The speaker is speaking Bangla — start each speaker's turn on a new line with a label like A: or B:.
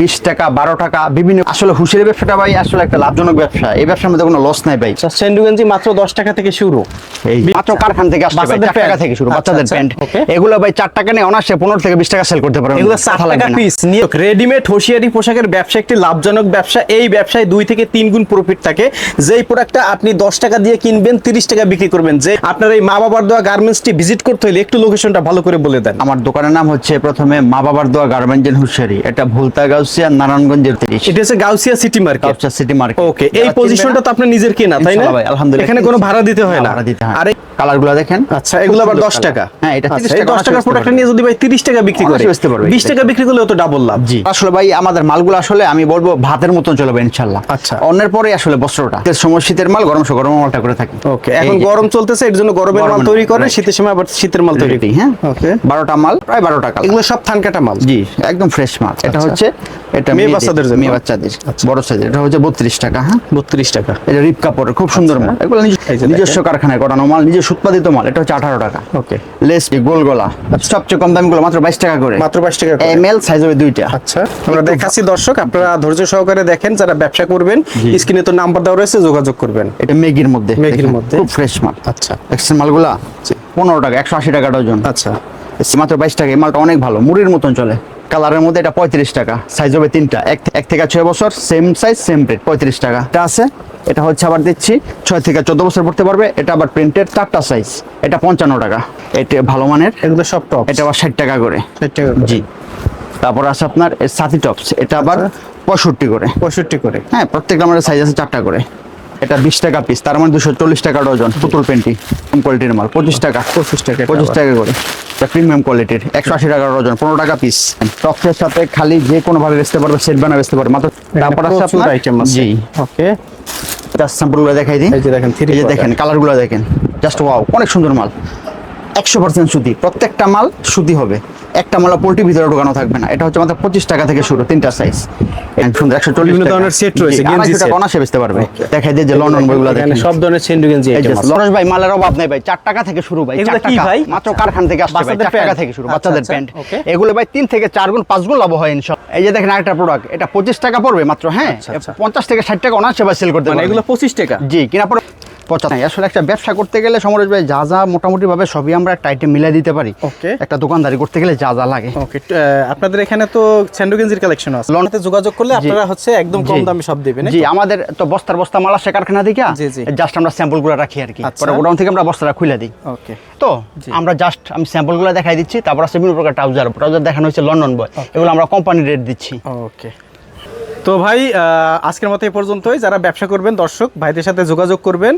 A: বিশ টাকা বারো টাকা বিভিন্ন আসলে হুশিয়ারি ব্যবসাটা ভাই আসলে একটা লাভজনক ব্যবসা। এই ব্যবসার মধ্যে কোনো লস নাই ভাই।
B: সেন্ডু গেঞ্জি মাত্র দশ টাকা থেকে শুরু।
A: মাত্র কারখান থেকে ভাই চার টাকা থেকে শুরু
B: আচ্ছা,
A: বাচ্চাদের
B: আচ্ছা,
A: প্যান্ট এগুলো ভাই চার টাকা নিয়ে অনার্সে পনেরো থেকে বিশ টাকা সেল করতে পারবেন
B: এগুলো চার টাকা পিস নিয়ে রেডিমেড হোশিয়ারি পোশাকের ব্যবসা একটি লাভজনক ব্যবসা। এই ব্যবসায় দুই থেকে তিন গুণ প্রফিট থাকে। যেই প্রোডাক্টটা আপনি দশ টাকা দিয়ে কিনবেন তিরিশ টাকা বিক্রি করবেন। যে আপনার এই মা বাবার দেওয়া গার্মেন্টসটি ভিজিট করতে হলে একটু লোকেশনটা ভালো করে বলে দেন।
A: আমার দোকানের নাম হচ্ছে প্রথমে মা বাবার দোয়া গার্মেন্টস এন্ড হুশিয়ারি। এটা ভুলতা গাউসিয়া নারায়ণগঞ্জের তিরিশ।
B: এটা হচ্ছে Gausia city market
A: Gausia city market
B: okay এই পজিশনটা তো আপনার নিজের কেনা তাই না?
A: ভাই, আলহামদুলিল্লাহ।
B: এখানে কোনো ভাড়া দিতে হয় না।
A: ভাড়া দিতে হয়
B: আরে
A: কালারগুলো দেখেন।
B: আচ্ছা এগুলো আবার
A: খুব
B: দশ
A: সুন্দর
B: টাকা।
A: হ্যাঁ এটা
B: আচ্ছা,
A: 30
B: এই দশ টাকার প্রোডাক্টটা নিয়ে যদি ভাই তিরিশ টাকা বিক্রি করে
A: অনায়াসে বেচতে পারবে।
B: বিশ টাকা বিক্রি করলেও তো ডাবল লাভ।
A: জি। আসলে ভাই আমাদের মালগুলো আসলে আমি বলব ভাতের মতন চলবে ইনশাআল্লাহ।
B: আচ্ছা।
A: অন্যের পরে আসলে বস্ত্রটা। শীতের সময় শীতের মাল গরম সময় গরম মালটা করে থাকি।
B: ওকে এখন গরম চলতেছে এর জন্য গরমের মাল তৈরি করে শীতের সময় আবার শীতের মাল তৈরি
A: Ready, হ্যাঁ?
B: ওকে
A: বারোটা মাল প্রায় বারো টাকা
B: এগুলো সব থান কাটা মাল।
A: জি একদম ফ্রেশ মাল। এটা
B: আচ্ছা।
A: হচ্ছে এটা
B: মেয়ে বাচ্চাদের জন্য?
A: মেয়ে বাচ্চাদের
B: আচ্ছা।
A: বড় সাইজের এটা হচ্ছে বত্রিশ টাকা হ্যাঁ?
B: বত্রিশ টাকা।
A: এটা রিপ কাপড়ের খুব সুন্দর
B: আচ্ছা।
A: মাল। এগুলো নিজস্ব- কারখানায় করানো মাল নিজস্ব উৎপাদিত মাল। এটা হচ্ছে আঠারো টাকা।
B: ওকে।
A: লেস গোল গলা। সবচেয়ে কম দামি গুলো মাত্র বাইশ টাকা করে।
B: মাত্র বাইশ টাকা করে।
A: এম এল সাইজ হবে দুইটা।
B: আচ্ছা। আমরা দেখাচ্ছি দর্শক আপনারা ধৈর্য সহকারে দেখেন যারা ব্যবসা করবেন স্ক্রিনে তো নাম্বার দেওয়া রয়েছে যোগাযোগ করবেন।
A: এটা মেগির মধ্যে
B: মেগির মধ্যে।
A: খুব ফ্রেশ মাল।
B: আচ্ছা।
A: দেখছেন মালগুলা পনেরো টাকা একশো আশি টাকা ডজন।
B: আচ্ছা।
A: মাত্র বাইশ টাকা এই মালটা অনেক ভালো মুড়ির মতন চলে। কালারের মধ্যে এটা পঁয়ত্রিশ টাকা। সাইজ হবে তিনটা। এক এক থেকে ছয় বছর সেম সাইজ সেম রেট পঁয়ত্রিশ টাকা। এটা আছে। এটা হচ্ছে আবার দিচ্ছি ছয় থেকে চোদ্দ বছর পড়তে পারবে। এটা আবার প্রিন্টের চারটা সাইজ এটা পঞ্চান্ন টাকা। এটা ভালো মানের।
B: এগুলো সব টপ
A: এটা আবার ষাট টাকা করে।
B: ষাট টাকা
A: জি। তারপর আছে আপনার সাথী টপস এটা আবার পঁয়ষট্টি করে।
B: পঁয়ষট্টি করে।
A: হ্যাঁ প্রত্যেকটা আমাদের সাইজ আছে চারটা করে। এটা বিশ টাকা পিস তার মানে দুশো চল্লিশ টাকা ডজন। পুতুল পেন্টি কোয়ালিটির মাল। পঁচিশ টাকা।
B: পঁচিশ টাকা
A: পঁচিশ টাকা করে। প্রিমিয়াম কোয়ালিটির একশো আশি টাকার ওজন পনেরো টাকা পিস টপসের সাথে খালি যে কোনো ভাবে বেচতে পারবে সেট বানা বেচতে পারবে। মাত্র তারপর আছে আপনার?
B: আইটেম
A: জি।
B: ওকে
A: জাস্ট স্যাম্পলগুলো দেখাই দিই।
B: এই যে দেখেন,
A: এই যে। দেখেন কালারগুলো দেখেন। জাস্ট ওয়াও অনেক সুন্দর মাল। একশো পার্সেন্ট সুতি প্রত্যেকটা মাল সুতি হবে। একটা মাল পোল্ট্রি ভিতরে ঢোকানো থাকবে না। এটা হচ্ছে মাত্র পঁচিশ টাকা থেকে শুরু তিনটা সাইজ সুন্দর একশো চল্লিশ
B: ধরনের রয়েছে,
A: অনাসে বেচতে পারবে। দেখাই দিয়ে যে লন্ডন বইগুলো দেখেন।
B: সব ধরনের সেন্ডু গেঞ্জি
A: লরেশ ভাই মালের অভাব নাই ভাই। চার টাকা থেকে শুরু ভাই চার টাকা। মাত্র কারখানা থেকে আসছে ভাই চার টাকা থেকে শুরু
B: আচ্ছা,
A: বাচ্চাদের
B: আচ্ছা,
A: প্যান্ট এগুলো ভাই তিন থেকে চার গুণ পাঁচ গুণ লাভ হয় ইনশাল এই যে দেখেন আরেকটা প্রোডাক্ট এটা পঁচিশ টাকা পড়বে মাত্র হ্যাঁ?
B: আচ্ছা, আচ্ছা।
A: পঞ্চাশ থেকে ষাট টাকা অনার্সে ভাই সেল করতে
B: মানে
A: পারবে
B: এগুলো পঁচিশ টাকা?
A: জি কিনা পরে পঁচাত্তর নাই, আসলে একটা ব্যবসা করতে গেলে সমরেশ ভাই যা যা মোটামুটি ভাবে সবই আমরা একটা আইটেম মিলাই দিতে পারি।
B: Okay.
A: একটা দোকানদারি করতে গেলে যা যা লাগে।
B: ওকে আপনাদের এখানে তো স্যান্ডু গেঞ্জির কালেকশন আছে। লনতে যোগাযোগ করলে আপনারা হচ্ছে একদম কম দামে সব দিবেন
A: জি আমাদের তো বস্তার বস্তা মাল আসে কারখানা থেকে।
B: জি, জি।
A: জাস্ট আমরা স্যাম্পলগুলো রাখি আর কি।
B: আচ্ছা।
A: পরে গোডাউন থেকে আমরা বস্তাটা খুলে দিই।
B: ওকে।
A: তো আমরা জাস্ট আমি স্যাম্পলগুলো দেখাই দিচ্ছি তারপর আছে বিভিন্ন প্রকার ট্রাউজার ট্রাউজার দেখানো হচ্ছে লন্ডন বয়। এগুলো আমরা কোম্পানি রেট দিচ্ছি।
B: ওকে। তো ভাই আজকের মতো এই পর্যন্তই। যারা ব্যবসা করবেন দর্শক ভাইদের সাথে যোগাযোগ করবেন।